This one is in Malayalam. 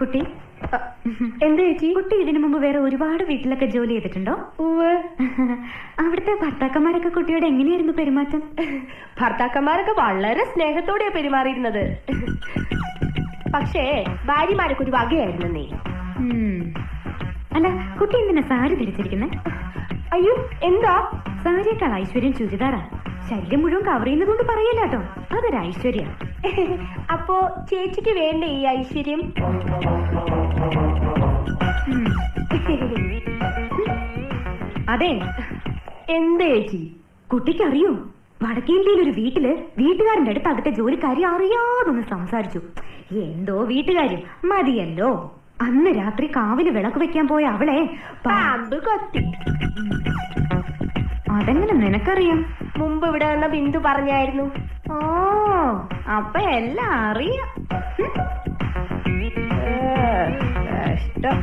ചേച്ചി? കുട്ടി ഇതിനു മുമ്പ് വേറെ ഒരുപാട് വീട്ടിലൊക്കെ ജോലി ചെയ്തിട്ടുണ്ടോ? അവിടുത്തെ ഭർത്താക്കന്മാരൊക്കെ കുട്ടിയോട് എങ്ങനെയായിരുന്നു പെരുമാറ്റം? ഭർത്താക്കന്മാരൊക്കെ വളരെ സ്നേഹത്തോടെയാ പെരുമാറിയിരുന്നത്. പക്ഷേ ഭാര്യമാരൊക്കെ ഒരു വകയായിരുന്നു നീ. അല്ല കുട്ടി എന്തിനാ സാരി ധരിച്ചിരിക്കുന്നത് അയ്യോ എന്താ? സാരിയേക്കാൾ ഐശ്വര്യം ചുരിദാറാ. ശരീരം മുഴുവൻ കവർ ചെയ്യുന്നതുകൊണ്ട് പറയല്ല കേട്ടോ. അതൊരു ഐശ്വര്യ. അപ്പോ ചേച്ചിക്ക് വേണ്ട ഈ ഐശ്വര്യം? അതെ. എന്ത് ചേച്ചി? കുട്ടിക്ക് അറിയോ? വടക്കേന്ത്യയിൽ ഒരു വീട്ടിൽ വീട്ടുകാരന്റെ അടുത്ത് അകത്തെ ജോലിക്കാരി അറിയാതൊന്ന് സംസാരിച്ചു. എന്തോ വീട്ടുകാരും മതിയല്ലോ. അന്ന് രാത്രി കാവിന് വിളക്ക് വെക്കാൻ പോയ അവളെ പാമ്പ് കൊത്തി. അതെങ്ങനെ നിനക്കറിയാം? മുമ്പ് ഇവിടെ വന്ന ബിന്ദു പറഞ്ഞായിരുന്നു. ഓ അപ്പൊ എല്ലാം അറിയാം. കഷ്ടം